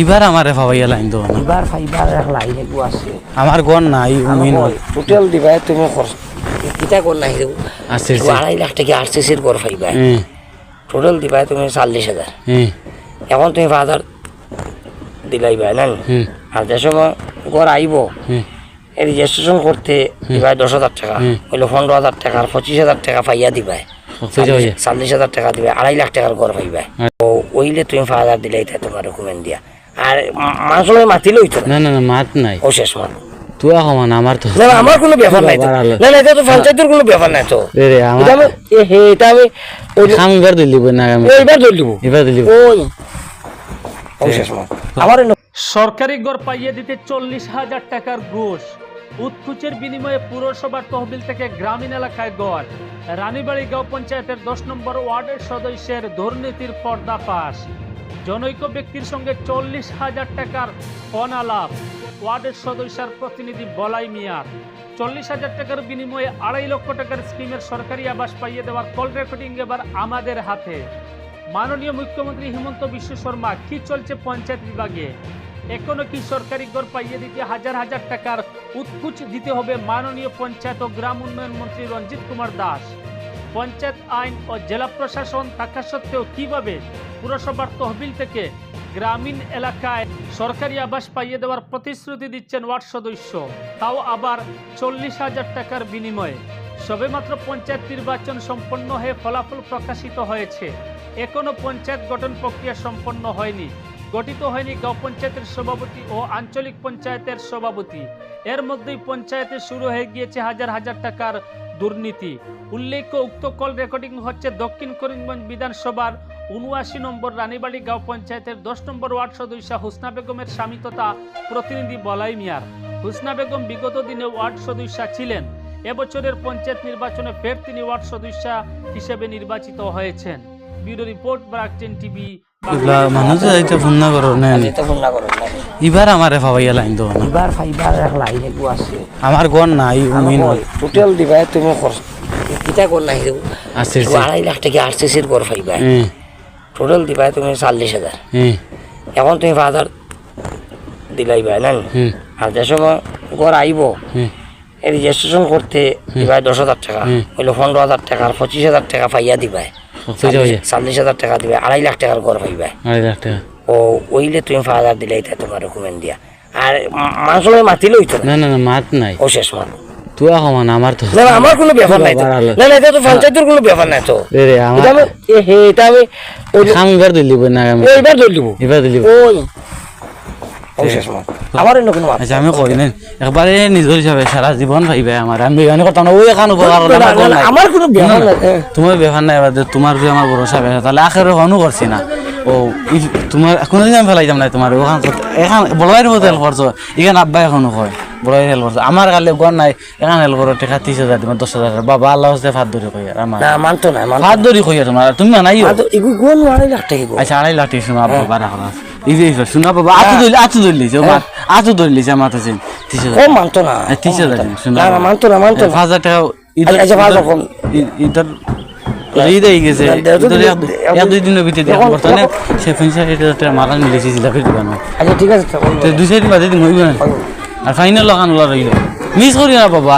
ইবার আমারে ভাবাইয়া লাইন তো এবার ফাইবার এক লাইন একটু আছে। আমার গন নাই উমিন। টোটাল দিবাই তুমি খরচ কিতা কর নাই দেবো আছে আড়াই লাখ টাকা আরসিসির ঘর ফাইবাই হ্যাঁ। টোটাল দিবাই তুমি চল্লিশ হাজার। হ্যাঁ। এখন তুমি পাঁচ হাজার দিলাই ভাই না? হুম আর যে সময় ঘর আইব হুম রেজিস্ট্রেশন করতে দিবাই দশ হাজার টাকা। হইলে পনেরো হাজার টাকা আর পঁচিশ হাজার টাকা পাইয়া দিবাই। পারছি চল্লিশ হাজার টাকা দিবে আড়াই লাখ টাকার ঘর পাইবাই। হ্যাঁ। ওইলে তুমি পাঁচ হাজার দিলাই তাই তোমার ডকুমেন্ট দিয়া। আর মানুষ মাতিলে হইতো না না না মাত নাই। ও শেষ মাত। সমান আমার তো না আমার কোনো ব্যাপার নাই। না না এটা তো পঞ্চায়েতের কোনো ব্যাপার নাই তো। রে রে আমার এ হে এটা আমি এবার দিলি না আমি দিব। এবার দিলি ও শেষ মাত। আমার সরকারি গড় পাইয়ে দিতে চল্লিশ হাজার টাকার ঘুষ। উৎকুচের বিনিময়ে পুরসভার তহবিল থেকে গ্রামীণ এলাকায় গড়। রানীবাড়ি গাঁও পঞ্চায়েতের দশ নম্বর ওয়ার্ডের সদস্যের দুর্নীতির পর্দাফাশ জনৈক ব্যক্তির সঙ্গে চল্লিশ হাজার টাকার অনালাপ ওয়ার্ডের সদস্যার প্রতিনিধি বলাই মিয়ার। চল্লিশ হাজার টাকার বিনিময়ে আড়াই লক্ষ টাকার স্কিমের সরকারি আবাস পাইয়ে দেওয়ার কল রেকর্ডিং এবার আমাদের হাতে। মাননীয় মুখ্যমন্ত্রী হিমন্ত বিশ্ব শর্মা, কি চলছে পঞ্চায়েত বিভাগে? এখনও কি সরকারি গড় পাইয়ে দিতে হাজার হাজার টাকার উৎকুচ দিতে হবে মাননীয় পঞ্চায়েত ও গ্রাম উন্নয়ন মন্ত্রী রঞ্জিত কুমার দাস? পঞ্চায়েত আইন ও জেলা প্রশাসন থাকা সত্ত্বেও কীভাবে পুরসভার তহবিল থেকে গ্রামীণ এলাকায় সরকারি আবাস পাইয়ে দেওয়ার প্রতিশ্রুতি দিচ্ছেন ওয়ার্ড সদস্য। তাও আবার চল্লিশ হাজার টাকার বিনিময়ে। সবেমাত্র পঞ্চায়েত নির্বাচন সম্পন্ন হয়ে ফলাফল প্রকাশিত হয়েছে। এখনও পঞ্চায়েত গঠন প্রক্রিয়া সম্পন্ন হয়নি। গঠিত হয়নি গাঁও পঞ্চায়েতের সভাপতি ও আঞ্চলিক পঞ্চায়েতের সভাপতি। এর মধ্যেই পঞ্চায়েতে শুরু হয়ে গিয়েছে হাজার হাজার টাকার দুর্নীতি। উল্লেখ্য, উক্ত কল রেকর্ডিং হচ্ছে দক্ষিণ করিমগঞ্জ বিধানসভার উনআশি নম্বর রানীবাড়ি গাঁও পঞ্চায়েতের দশ নম্বর ওয়ার্ড সদস্য হুসনা বেগমের স্বামী তথা প্রতিনিধি বলাই মিয়ার। হুসনা বেগম বিগত দিনে ওয়ার্ড সদস্য ছিলেন। এবছরের পঞ্চায়েত নির্বাচনে ফের তিনি ওয়ার্ড সদস্য হিসেবে নির্বাচিত হয়েছেন। ব্যুরো রিপোর্ট ব্রাকটেন টিভি মানুষ যাইতে ফোন না করো না এটা ফোন না করো না ইবার আমারে ভাবাইয়া লাইন তো এবার ফাইবার লাইন একটু আছে। আমার গন নাই উমিন টোটাল দিবাই তুমি খরচ কিতা কর নাই আছে আড়াই লাখ টাকা আরসিসির ঘর পাইবাই টোটাল দিবাই তুমি চল্লিশ হাজার হ্যাঁ। এখন তুমি পাঁচ হাজার দিলাই ভাই না আর যে সময় ঘর আইব রেজিস্ট্রেশন করতে দিবাই দশ হাজার টাকা হুম। হইলে পনেরো হাজার টাকা আর পঁচিশ হাজার টাকা পাইয়া দিবাই। চল্লিশ হাজার টাকা দিবে আড়াই লাখ টাকার ঘর পাইবাই। আড়াই লাখ টাকা। ও ওইলে তুমি পাঁচ হাজার দিলাই তাই তোমার ডকুমেন্ট দিয়া। আর মানুষ মাতিলে হইতো না না না না মাত নাই। ও শেষ মাত। আমার তো না না, আমার কোনো ব্যাপার নাই তো। না না এটা তো পঞ্চায়েতের কোনো ব্যাপার নাই তো। রে রে আমার এ হে এটা আমি ওই- খাম না আমি ওইবার ধরে এবার দিলি ওই। ও শেষ মাত আমার অন্য কোনো আচ্ছা আমি কই নাই একবারে নিজের হিসাবে সারা জীবন ভাইবে আমার আমি এখানে কথা না ওই এখান উপকার আমার গন নাই। আমার কোনো ব্যাপার নাই। তোমার ব্যাপার নাই তোমার যে আমার ভরসা তাহলে আখের হনু করছি না। ও তোমার কোনোদিন আমি ফেলাই যাম না তোমার ওখান এখান বলাই মতো হেল্প করছ এখানে আব্বা এখনও কয় বলাই হেল্প করছ আমার কালে গন নাই এখান হেল্প করো টাকা ত্রিশ হাজার তোমার দশ হাজার বাবা আল্লাহ হচ্ছে ফাত ধরে কই আর আমার মানতো না ফাত ধরি কই আর তোমার তুমি নাই আড়াই লাখ টাকা আচ্ছা আড়াই লাখ টাকা শোনা এই যে এইবার শোনা বাবা আতু ধরলি আতু ধরলিছে আতু ধরলিছে আমার তো ত্রিশ হাজার মানতো না ত্রিশ হাজার শোনা মানতো না মানতো হাজার টাকা ঈদের হয়ে গেছে এক- দুই দিনের ভিতরে এখন- বর্তমানে সে পঞ্চাশ হাজার টাকা মিলেছে জিলাপির দোকানে আচ্ছা ঠিক আছে দুই চার দিন বাদে দিন হইব না আর ফাইনাল লাগানো রইল মিস করি না বাবা